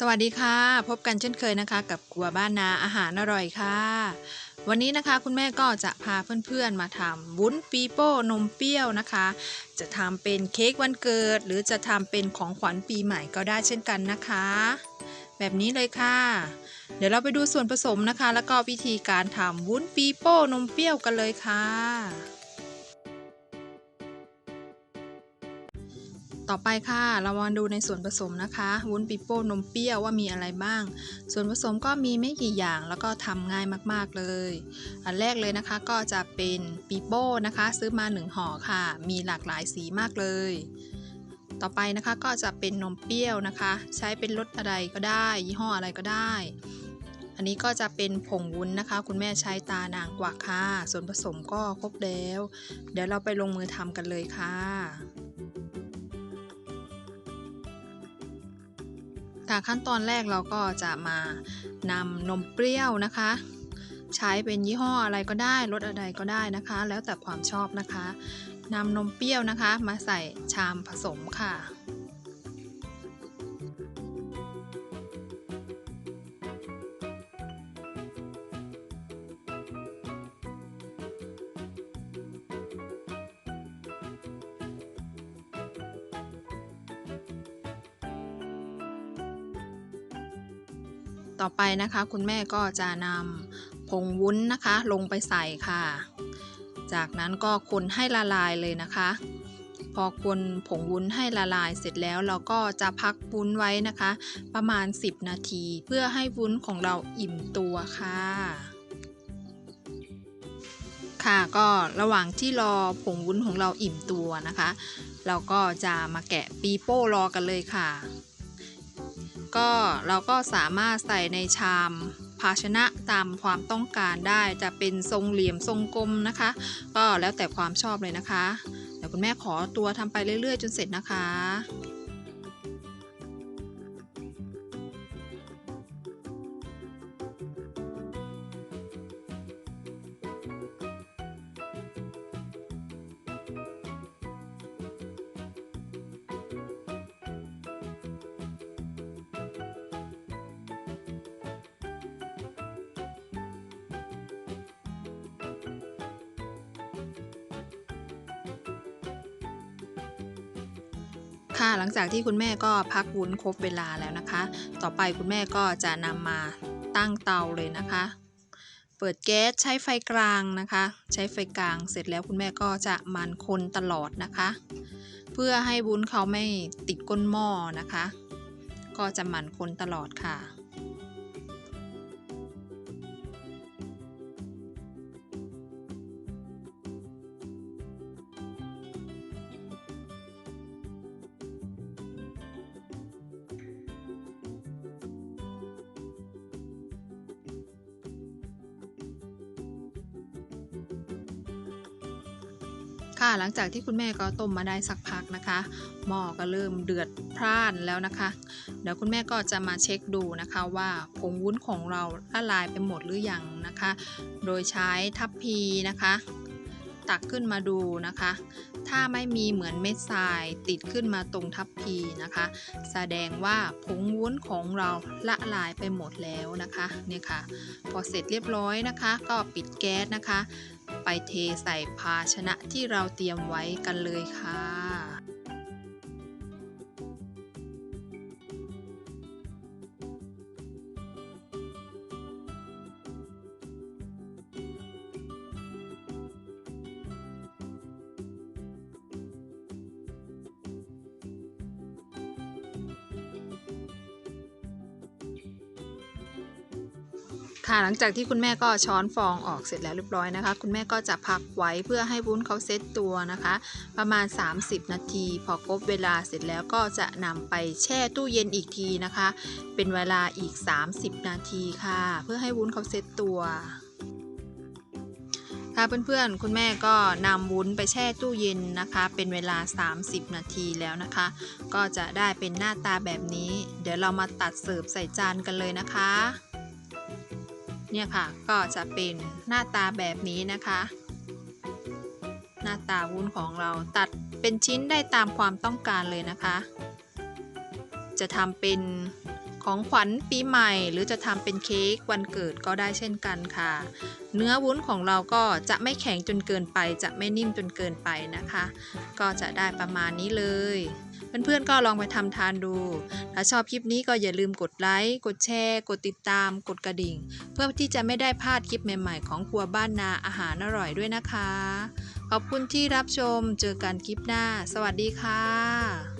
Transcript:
สวัสดีค่ะ พบกันเช่นเคยนะคะ กับครัวบ้านนาอาหารอร่อยค่ะ วันนี้นะคะคุณแม่ก็จะพาเพื่อนๆมาทำวุ้นปีโป้นมเปรี้ยวนะคะ จะทำเป็นเค้กวันเกิด หรือจะทำเป็นของขวัญปีใหม่ก็ได้เช่นกันนะคะ แบบนี้เลยค่ะ เดี๋ยวเราไปดูส่วนผสมนะคะ แล้วก็วิธีการทำวุ้นปีโป้นมเปรี้ยวกันเลยค่ะ ต่อไปค่ะ เรามาดูในส่วนผสมนะคะ วุ้นปิโป้นมเปรี้ยวว่ามีอะไรบ้าง ส่วนผสมก็มีไม่กี่อย่างแล้วก็ทำง่ายมากๆเลย อันแรกเลยนะคะก็จะเป็นปิโป้นะคะ ซื้อมา1ห่อค่ะ มีหลากหลายสีมากเลย ต่อไปนะคะก็จะเป็นนมเปรี้ยวนะคะ ใช้เป็นรสอะไรก็ได้ ยี่ห้ออะไรก็ได้ อันนี้ก็จะเป็นผงวุ้นนะคะ คุณแม่ใช้ตานางกวักค่ะ ส่วนผสมก็ครบแล้ว เดี๋ยวเราไปลงมือทำกันเลยค่ะ ค่ะขั้นตอนแรกเราก็จะมานำนมเปรี้ยวนะคะ ใช้เป็นยี่ห้ออะไรก็ได้รสอะไรก็ได้นะคะ แล้วแต่ความชอบนะคะนำนมเปรี้ยวนะคะ มาใส่ชามผสมค่ะ ต่อไปนะคะ คุณแม่ก็จะนำผงวุ้นนะคะ ลงไปใส่ค่ะ จากนั้นก็คนให้ละลายเลยนะคะ พอคนผงวุ้นให้ละลายเสร็จแล้วเราก็จะพักวุ้นไว้นะคะ ประมาณ 10 นาที เพื่อให้วุ้นของเราอิ่มตัวค่ะค่ะก็ระหว่างที่รอผงวุ้นของเราอิ่มตัวนะคะ เราก็จะมาแกะปีโป้รอกันเลยค่ะ ก็เราก็สามารถใส่ในชามภาชนะตามความต้องการได้จะเป็นทรงเหลี่ยมทรงกลมนะคะ ก็แล้วแต่ความชอบเลยนะคะ เดี๋ยวคุณแม่ขอตัวทำไปเรื่อยๆ จนเสร็จนะคะ ค่ะหลังจากที่คุณแม่ก็พักวุ้นครบเวลาแล้วนะคะ ต่อไปคุณแม่ก็จะนำมาตั้งเตาเลยนะคะ เปิดแก๊สใช้ไฟกลางนะคะ ใช้ไฟกลางเสร็จแล้วคุณแม่ก็จะมันคนตลอดนะคะ เพื่อให้วุ้นเขาไม่ติดก้นหม้อนะคะ ก็จะหมั่นคนตลอดค่ะ ค่ะ หลังจากที่คุณแม่ก็ต้มมาได้สักพักนะคะ หม้อก็เริ่มเดือดพร่านแล้วนะคะ เดี๋ยวคุณแม่ก็จะมาเช็คดูนะคะว่าผงวุ้นของเราละลายไปหมดหรือยังนะคะ โดยใช้ทัพพีนะคะ ตักขึ้นมาดูนะคะ ถ้าไม่มีเหมือนเม็ดทรายติดขึ้นมาตรงทัพพีนะคะ แสดงว่าผงวุ้นของเราละลายไปหมดแล้วนะคะเนี่ยค่ะ พอเสร็จเรียบร้อยนะคะ ก็ปิดแก๊สนะคะ ไปเทใส่ภาชนะที่เราเตรียมไว้กันเลยค่ะ ค่ะหลังจากที่คุณแม่ก็ช้อนฟองออกเสร็จแล้วเรียบร้อยนะคะ คุณแม่ก็จะพักไว้เพื่อให้วุ้นเขาเซตตัวนะคะ ประมาณ 30 นาที พอครบเวลาเสร็จแล้วก็จะนำไปแช่ตู้เย็นอีกทีนะคะ เป็นเวลาอีก 30 นาทีค่ะ เพื่อให้วุ้นเขาเซตตัวค่ะเพื่อนๆ คุณแม่ก็นำวุ้นไปแช่ตู้เย็นนะคะ เป็นเวลา 30 นาทีแล้วนะคะ ก็จะได้เป็นหน้าตาแบบนี้ เดี๋ยวเรามาตัดเสิร์ฟใส่จานกันเลยนะคะ เนี่ยค่ะก็จะเป็นหน้าตาแบบนี้นะคะ หน้าตาวุ้นของเราตัดเป็นชิ้นได้ตามความต้องการเลยนะคะ จะทำเป็นของขวัญปีใหม่ หรือจะทำเป็นเค้กวันเกิดก็ได้เช่นกันค่ะ เนื้อวุ้นของเราก็จะไม่แข็งจนเกินไป จะไม่นิ่มจนเกินไปนะคะ ก็จะได้ประมาณนี้เลย เพื่อนๆก็ลองไปทำทานดู ถ้าชอบคลิปนี้ก็อย่าลืมกดไลค์ กดแชร์ กดติดตาม กดกระดิ่ง เพื่อที่จะไม่ได้พลาดคลิปใหม่ๆ ของครัวบ้านนาอาหารอร่อยด้วยนะคะ ขอบคุณที่รับชม เจอกันคลิปหน้า สวัสดีค่ะ